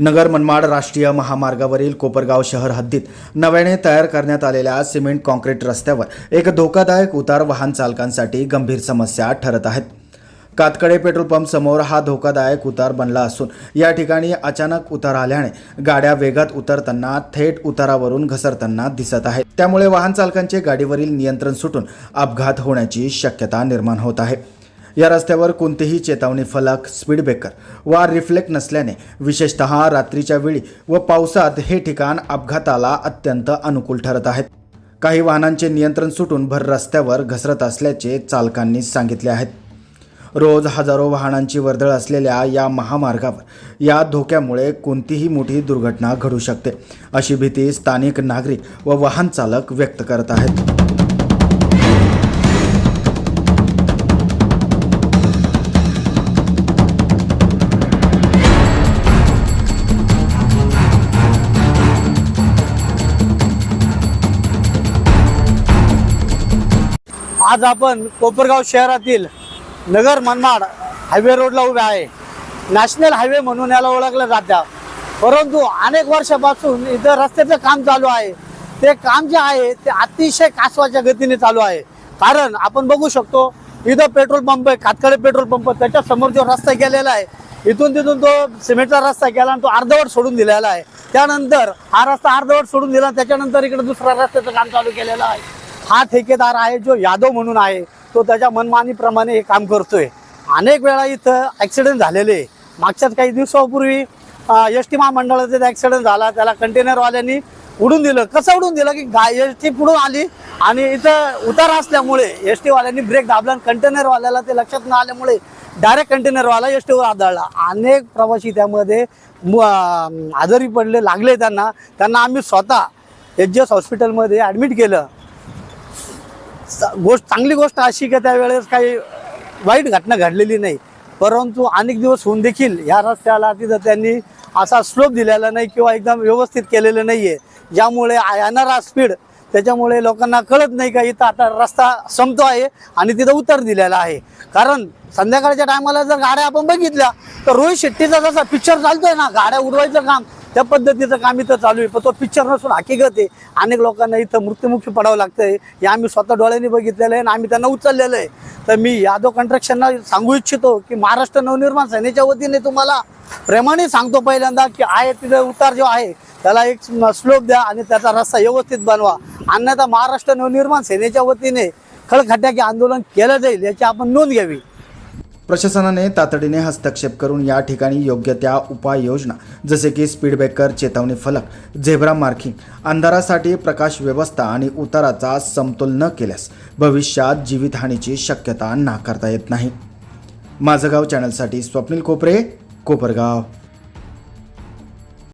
नगर मनमाड राष्ट्रीय महामार्गावरील कोपरगाव शहर हद्दीत नव्याने तयार करण्यात आलेल्या सिमेंट कॉन्क्रीट रस्त्यावर एक धोकादायक उतार वाहन चालकांसाठी गंभीर समस्या ठरत आहेत. कातकडे पेट्रोल पंप समोर हा धोकादायक उतार बनला असून या ठिकाणी अचानक उतार आल्याने गाड्या वेगात उतरताना थेट उतारावरून घसरताना दिसत आहे त्यामुळे वाहन चालकांचे गाडीवरील नियंत्रण सुटून अपघात होण्याची शक्यता निर्माण होत आहे. या रस्त्यावर कोणतेही चेतावणी फलक स्पीड ब्रेकर वा रिफ्लेक्ट नसल्याने विशेषतः रात्रीच्या वेळी व पावसात हे ठिकाण अपघाताला अत्यंत अनुकूल ठरत आहेत काही वाहनांचे नियंत्रण सुटून भर रस्त्यावर घसरत असल्याचे चालकांनी सांगितले आहेत रोज हजारो वाहनांची वर्दळ असलेल्या या महामार्गावर या धोक्यामुळे कोणतीही मोठी दुर्घटना घडू शकते अशी भीती स्थानिक नागरिक व वाहन चालक व्यक्त करत आहेत. आज आपण कोपरगाव शहरातील नगर मनमाड हायवे रोडला उभे आहे. नॅशनल हायवे म्हणून याला ओळखलं जातं. परंतु अनेक वर्षापासून इथं रस्त्याचं काम चालू आहे. ते काम जे आहे ते अतिशय कासवाच्या गतीने चालू आहे. कारण आपण बघू शकतो इथं पेट्रोल पंप आहे कातकडे पेट्रोल पंप त्याच्यासमोर जो रस्ता गेलेला आहे इथून तिथून तो सिमेंटचा रस्ता गेला आणि तो अर्धवट सोडून दिलेला आहे. त्यानंतर हा रस्ता अर्धवट सोडून दिला त्याच्यानंतर इकडे दुसरा रस्त्याचं काम चालू केलेलं आहे. हा ठेकेदार आहे जो यादव म्हणून आहे तो त्याच्या मनमानीप्रमाणे हे काम करतोय. अनेक वेळा इथं ॲक्सिडेंट झालेले. आहे. मागच्याच काही दिवसापूर्वी एस टी महामंडळाचा ॲक्सिडेंट झाला त्याला कंटेनरवाल्यांनी उडून दिलं. कसं उडून दिलं की गा एस टी पुढून आली आणि इथं उतार असल्यामुळे एस टीवाल्यांनी ब्रेक दाबला आणि कंटेनरवाल्याला ते लक्षात न आल्यामुळे डायरेक्ट कंटेनरवाला एस टीवर आदळला अनेक प्रवासी त्यामध्ये आजारी पडले लागले त्यांना. त्यांना आम्ही स्वतः एच जी एस हॉस्पिटलमध्ये ॲडमिट केलं. गोष्ट चांगली गोष्ट अशी की त्यावेळेस काही वाईट घटना घडलेली नाही. परंतु अनेक दिवस होऊन देखील ह्या रस्त्याला तिथं त्यांनी असा स्लोप दिलेला नाही किंवा एकदम व्यवस्थित केलेलं नाही आहे ज्यामुळे येणारा स्पीड त्याच्यामुळे लोकांना कळत नाही का इथं आता रस्ता संपतो आहे आणि तिथं उतर दिलेला आहे. कारण संध्याकाळच्या टायमाला जर गाड्या आपण बघितल्या तर रोहित शेट्टीचा जसा पिक्चर चालतोय ना गाड्या उडवायचं काम त्या पद्धतीचं काम इथं चालू आहे. पण तो पिक्चर नसून हकीकत आहे. अनेक लोकांना इथं मृत्युमुखी पडावं लागतं आहे हे आम्ही स्वतः डोळ्यांनी बघितलेलं आहे आणि आम्ही त्यांना उचललेलं आहे. तर मी यादव कंट्रक्शनला सांगू इच्छितो की महाराष्ट्र नवनिर्माण सेनेच्या वतीने तुम्हाला प्रेमाने सांगतो पहिल्यांदा की आहे तिथं उतार जो आहे त्याला एक स्लोप द्या आणि त्याचा रस्ता व्यवस्थित बनवा. अन्यथा महाराष्ट्र नवनिर्माण सेनेच्या वतीने खळखट्याकी आंदोलन केलं जाईल याची आपण नोंद घ्यावी. प्रशासनाने तातडीने हस्तक्षेप करून या ठिकाणी योग्य त्या उपाययोजना जसे की स्पीड ब्रेकर चेतावणी फलक झेब्रा मार्किंग अंधारासाठी प्रकाश व्यवस्था आणि उताराचा समतोल न केल्यास भविष्यात जीवितहानीची शक्यता नाकारता येत नाही. माझं गाव चॅनलसाठी स्वप्नील कोपरे कोपरगाव.